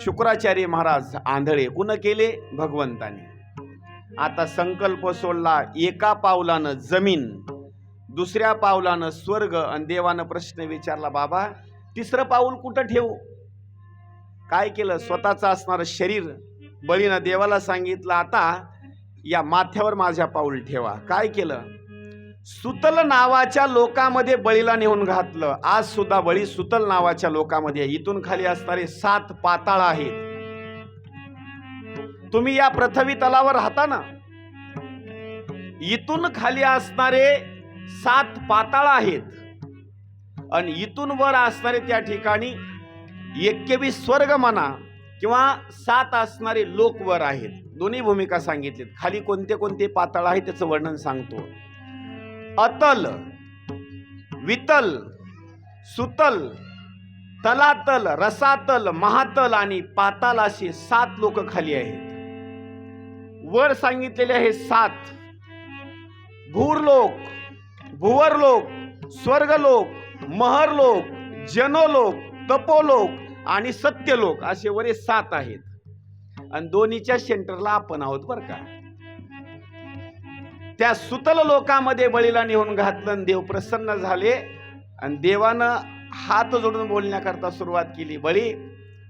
शुक्राचार्य महाराज आंधळे कुण केले भगवंताने. आता संकल्प सोडला एका पावलानं जमीन दुसऱ्या पावलानं स्वर्ग आणि देवानं प्रश्न विचारला बाबा तिसरं पाऊल कुठं ठेवू? काय केलं? स्वतःचं असणारं शरीर बळीनं देवाला सांगितलं आता या माथ्यावर माझ्या पाऊल ठेवा. काय केलं? सुतल नावाच्या लोकामध्ये बळीला नेऊन घातलं. आज सुद्धा बळी सुतल नावाच्या लोकामध्ये आहे. इथून खाली असणारे सात पाताळ आहेत. तुम्ही या पृथ्वी तलावर राहता ना? इथून खाली असणारे सात पाताळ आहेत. आणि इथून वर असणारे त्या ठिकाणी एक्केवीस स्वर्ग म्हणा किंवा सात असणारे लोक वर आहेत. दोन्ही भूमिका सांगितलीत. खाली कोणते कोणते पाताळ आहेत त्याचं वर्णन सांगतो. अतल वितल सुतल तलातल रसातल महातल आणि पाताल असे सात लोक खाली आहेत. वर सांगितलेले आहे सात भूरलोक भुवरलोक स्वर्गलोक महरलोक जनोलोक तपोलोक आणि सत्यलोक असे वरे सात आहेत. आणि दोन्हीच्या सेंटरला आपण आहोत बरं का. त्या सुतल लोकामध्ये बळीला नेऊन घातलं आणि देव प्रसन्न झाले. आणि देवानं हात जोडून बोलण्याकरता सुरुवात केली. बळी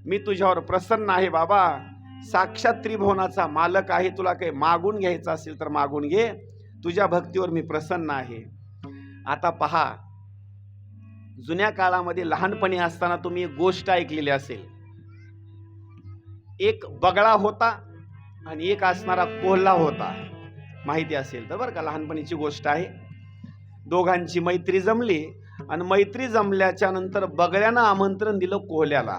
मी तुझ्यावर प्रसन्न आहे बाबा. साक्षात त्रिभुवनाचा मालक आहे. तुला काही मागून घ्यायचं असेल तर मागून घे. तुझ्या भक्तीवर मी प्रसन्न आहे. आता पहा जुन्या काळामध्ये लहानपणी असताना तुम्ही एक गोष्ट ऐकलेली असेल. एक बगळा होता आणि एक असणारा कोल्हा होता. माहिती असेल तर बरं का लहानपणीची गोष्ट आहे. दोघांची मैत्री जमली आणि मैत्री जमल्याच्या नंतर बगळ्यानं आमंत्रण दिलं कोहल्याला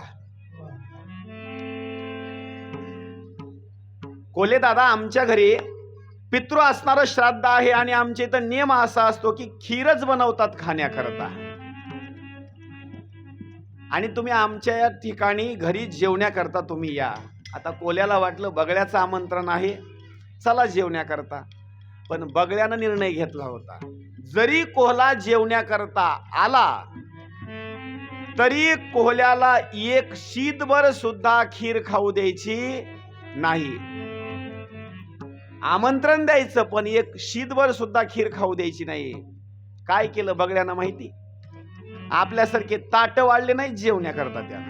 कोले दादा आमच्या घरी पितृ असणारं श्राद्ध आहे आणि आमच्या इथं नियम असा असतो की खीरच बनवतात खाण्याकरता. आणि तुम्ही आमच्या या ठिकाणी घरी जेवण्याकरता तुम्ही या. आता कोल्याला वाटलं बगड्याचं आमंत्रण आहे. चला जेवण्याकरता. पण बगड्यानं निर्णय घेतला होता. जरी कोहला जेवण्याकरता आला तरी कोहल्याला एक शीतभर सुद्धा खीर खाऊ द्यायची नाही. आमंत्रण द्यायचं पण एक शीतभर सुद्धा खीर खाऊ द्यायची नाही. काय केलं बगड्यानं माहिती? आपल्यासारखे ताट वाढले नाही जेवण्याकरता त्यानं.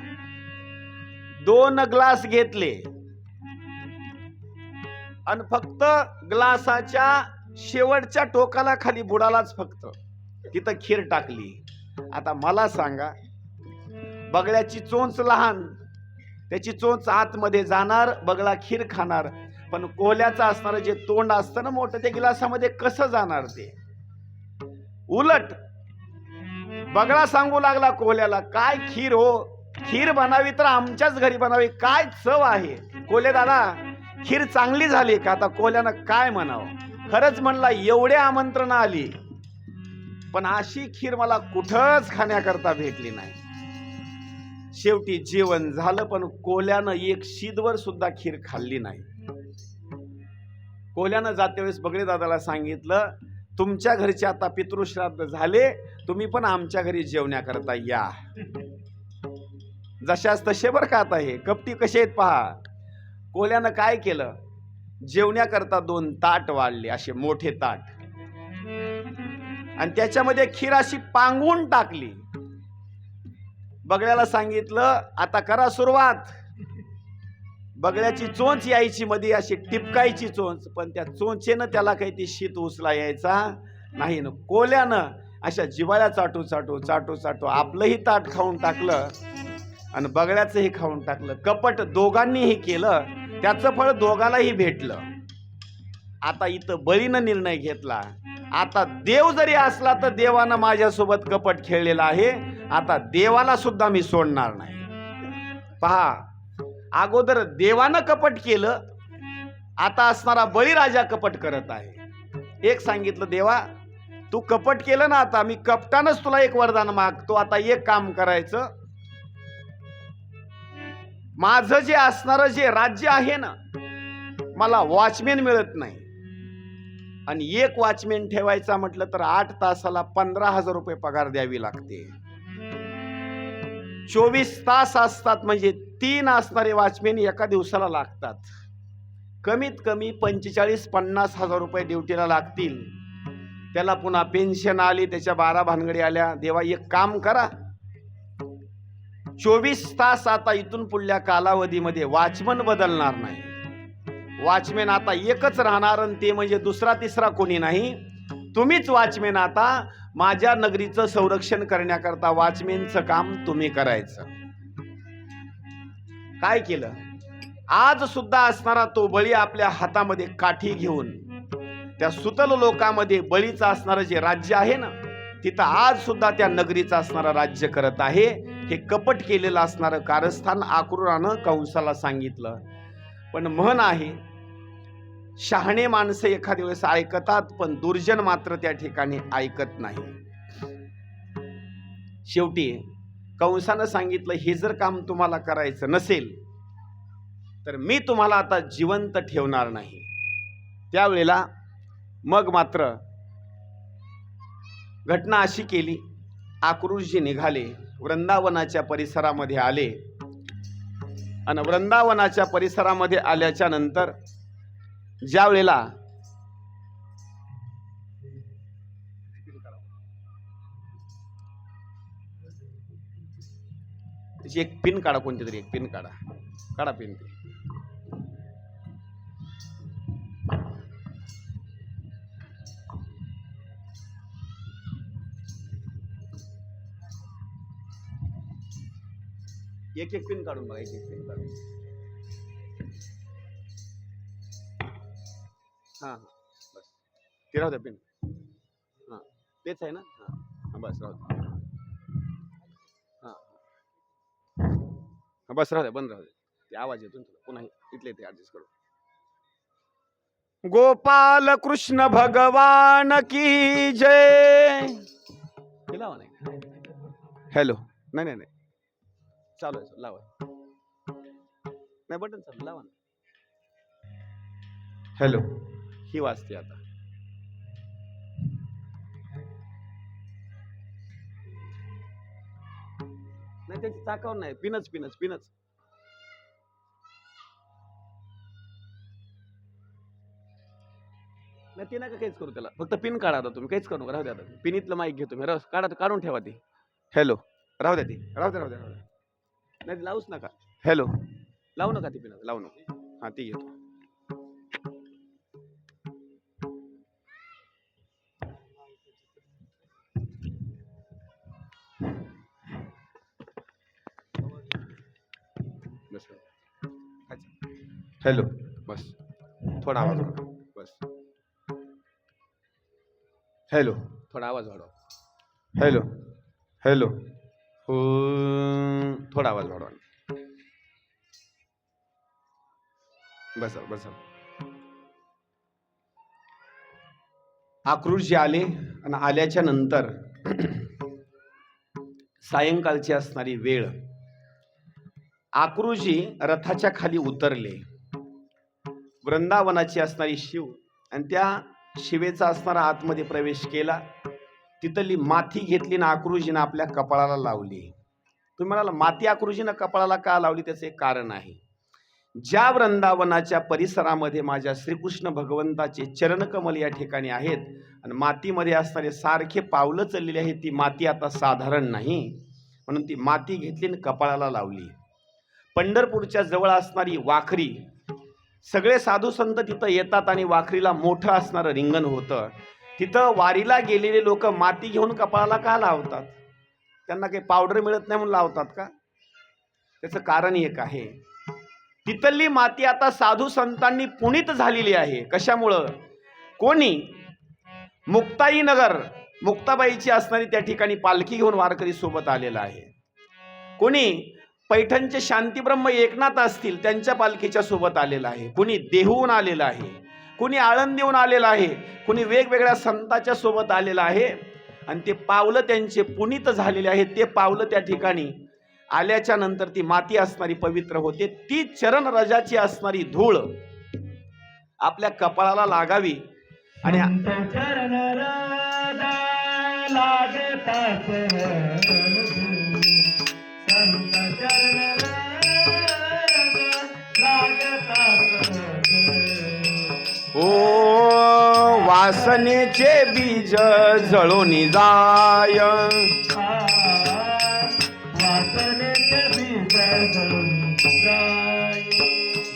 दोन ग्लास घेतले. आणि फक्त ग्लासाच्या शेवटच्या टोकाला खाली बुडालाच फक्त. तिथं खीर टाकली. आता मला सांगा बगळ्याची चोंच लहान त्याची चोंच आतमध्ये जाणार बगळा खीर खाणार पण कोहल्याचं असणारं जे तोंड असतं ना मोठं त्या गिलासामध्ये कसं जाणार ते? उलट बगळा सांगू लागला कोहल्याला काय खीर हो? खीर बनावी तर आमच्याच घरी बनावी काय चव आहे? कोले दादा खीर चांगली झाली का? आता कोल्यानं काय म्हणावं? खरंच म्हणला एवढे आमंत्रण आली. पण अशी खीर मला कुठंच खाण्याकरता भेटली नाही. शेवटी जेवण झालं पण कोल्यानं एक शीदवर सुद्धा खीर खाल्ली नाही. कोल्यानं जाते वेळेस बगडे दादाला सांगितलं तुमच्या घरचे आता पितृश्राद्ध झाले तुम्ही पण आमच्या घरी जेवण्याकरता या. जशाच तसे बरं का आता हे? कपटी कसे आहेत पहा. कोल्यानं काय केलं? जेवण्याकरता दोन ताट वाढले असे मोठे ताट. आणि त्याच्यामध्ये खीर अशी पांगून टाकली. बगड्याला सांगितलं आता करा सुरुवात. बगड्याची चोंच यायची मध्ये अशी टिपकायची चोंच पण त्या चोंचेनं त्याला काही ती शीत उचला यायचा नाही. ना कोल्यानं अशा जिवाळ्या चाटू चाटू चाटू चाटू आपलंही ताट खाऊन टाकलं आणि बगड्याचंही खाऊन टाकलं. कपट दोघांनीही केलं. त्याचं फळ दोघालाही भेटलं. आता इथं बळीनं निर्णय घेतला. आता देव जरी असला तर देवानं माझ्यासोबत कपट खेळलेला आहे. आता देवाला सुद्धा मी सोडणार नाही. पहा अगोदर देवानं कपट केलं. आता असणारा बळीराजा कपट करत आहे. एक सांगितलं देवा तू कपट केलं ना आता मी कपटानच तुला एक वरदान मागतो. आता एक काम करायचं. माझं जे असणारं जे राज्य आहे ना मला वॉचमॅन मिळत नाही. आणि एक वॉचमॅन ठेवायचा म्हटलं तर आठ तासाला पंधरा हजार रुपये पगार द्यावी लागते. चोवीस तास असतात म्हणजे तीन असणारे वॉचमेन एका दिवसाला लागतात. कमीत कमी पंचेचाळीस पन्नास हजार रुपये ड्युटीला लागतील. त्याला पुन्हा पेन्शन आली त्याच्या बारा भानगडी आल्या. देवा एक काम करा. चोवीस तास आता इथून पुढल्या कालावधीमध्ये वॉचमन बदलणार नाही. वॉचमॅन आता एकच राहणार आणि ते म्हणजे दुसरा तिसरा कोणी नाही. तुम्हीच वॉचमॅन आता माझ्या नगरीचं संरक्षण करण्याकरता वॉचमॅनचं काम तुम्ही करायचं. काय केलं? आज सुद्धा असणारा तो बळी आपल्या हातामध्ये काठी घेऊन त्या सुतल लोकामध्ये बळीचं असणारं जे राज्य आहे ना तिथं आज सुद्धा त्या नगरीचं असणारं राज्य करत आहे. हे कपट केलेलं असणारं कारस्थान आक्रूरानं कंसाला सांगितलं. पण म्हण आहे शहाणे माणसं एखाद्या वेळेस ऐकतात पण दुर्जन मात्र त्या ठिकाणी ऐकत नाही. शेवटी कंसानं सांगितलं हे जर काम तुम्हाला करायचं नसेल तर मी तुम्हाला आता जिवंत ठेवणार नाही. त्यावेळेला मग मात्र घटना अशी केली आक्रोशजी निघाले. वृंदावनाच्या परिसरामध्ये आले. आणि वृंदावनाच्या परिसरामध्ये आल्याच्यानंतर ज्या वेळेला त्याची एक पिन काढा कोणती तरी एक पिन काढा. काढा पिन ती एक एक पिन काढून बघा एक एक पिन काढून. हां हां बस. ते राहू द्या पिन. हां तेच आहे ना? हां हां बस राहू द्या. हां हां. बस राहू द्या बंद राहू द्या. ते आवाज येतो तुला. पुन्हा इथले ते ॲडजस्ट करू गोपाल कृष्ण भगवान की जय. हॅलो नाही नाही नाही. चालू आहे लावा. नाही बटन चालू लावा ना. हॅलो. ही वाजते आता. नाही त्याची चाकावर नाही पिनच पिनच पिनच. नाही ते नका काहीच करू त्याला. फक्त पिन काढा आता तुम्ही काहीच करू नका. राहू द्या आता. पिनीतलं माईक घेतो मी राहू काढा काढून ठेवा ती. हॅलो. राहू द्या ती. राहू द्या राहू द्या राहू द्या. नाही लावूच नका. हॅलो. लावू नका ती पिन लावू नका. हां ती घेतो. हॅलो. बस. थोडा आवाज वाढवा. बस. हॅलो. थोडा आवाज वाढवा. हॅलो. हॅलो. हो. थोडा आवाज वाढवा. बसा बसा. आक्रोश आले आणि आल्याच्यानंतर सायंकाळची असणारी वेळ आक्रोशी रथाच्या खाली उतरले. वृंदावनाची असणारी शिव आणि त्या शिवेचा असणारा आतमध्ये प्रवेश केला. तिथली माथी घेतली ना आक्रोशीनं आपल्या कपाळाला लावली. तुम्ही म्हणाला माती आकृजीनं कपाळाला का लावली त्याचं एक कारण आहे. ज्या वृंदावनाच्या परिसरामध्ये माझ्या श्रीकृष्ण भगवंताचे चरणकमल या ठिकाणी आहेत आणि मातीमध्ये असणारे सारखे पावलं चाललेली आहेत ती माती आता साधारण नाही. म्हणून ती माती घेतली आणि कपाळाला लावली. पंढरपूरच्या जवळ असणारी वाखरी सगळे साधू संत तिथं येतात आणि वाखरीला मोठं असणारं रिंगण होतं. तिथं वारीला गेलेले लोक माती घेऊन कपाळाला का लावतात? त्यांना काही पावडर मिळत नाही म्हणून लावतात का? त्याचं कारण एक आहे. तिथली माती आता साधू संतांनी पुणित झालेली आहे. कशामुळं? कोणी? मुक्ताई नगर मुक्ताबाईची असणारी त्या ठिकाणी पालखी घेऊन वारकरी सोबत आलेला आहे. कोणी? पैठणचे शांतीब्रह्म एकनाथ असतील त्यांच्या पालखीच्या सोबत आलेला आहे. कुणी देहून आलेलं आहे. कुणी आळंदीहून आलेला आहे. कुणी वेगवेगळ्या संताच्या सोबत आलेलं आहे. आणि ते पावलं त्यांचे पुनित झालेले आहे ते पावलं त्या ठिकाणी आल्याच्यानंतर ती माती असणारी पवित्र होते. ती चरण रजाची असणारी धूळ आपल्या कपाळाला लागावी. आणि ओ वासनेचे बीज जळून जाय.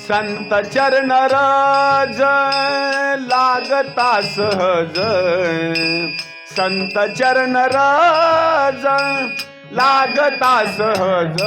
संत चरण रज लागता सहज. संत चरण रज लागता सहज.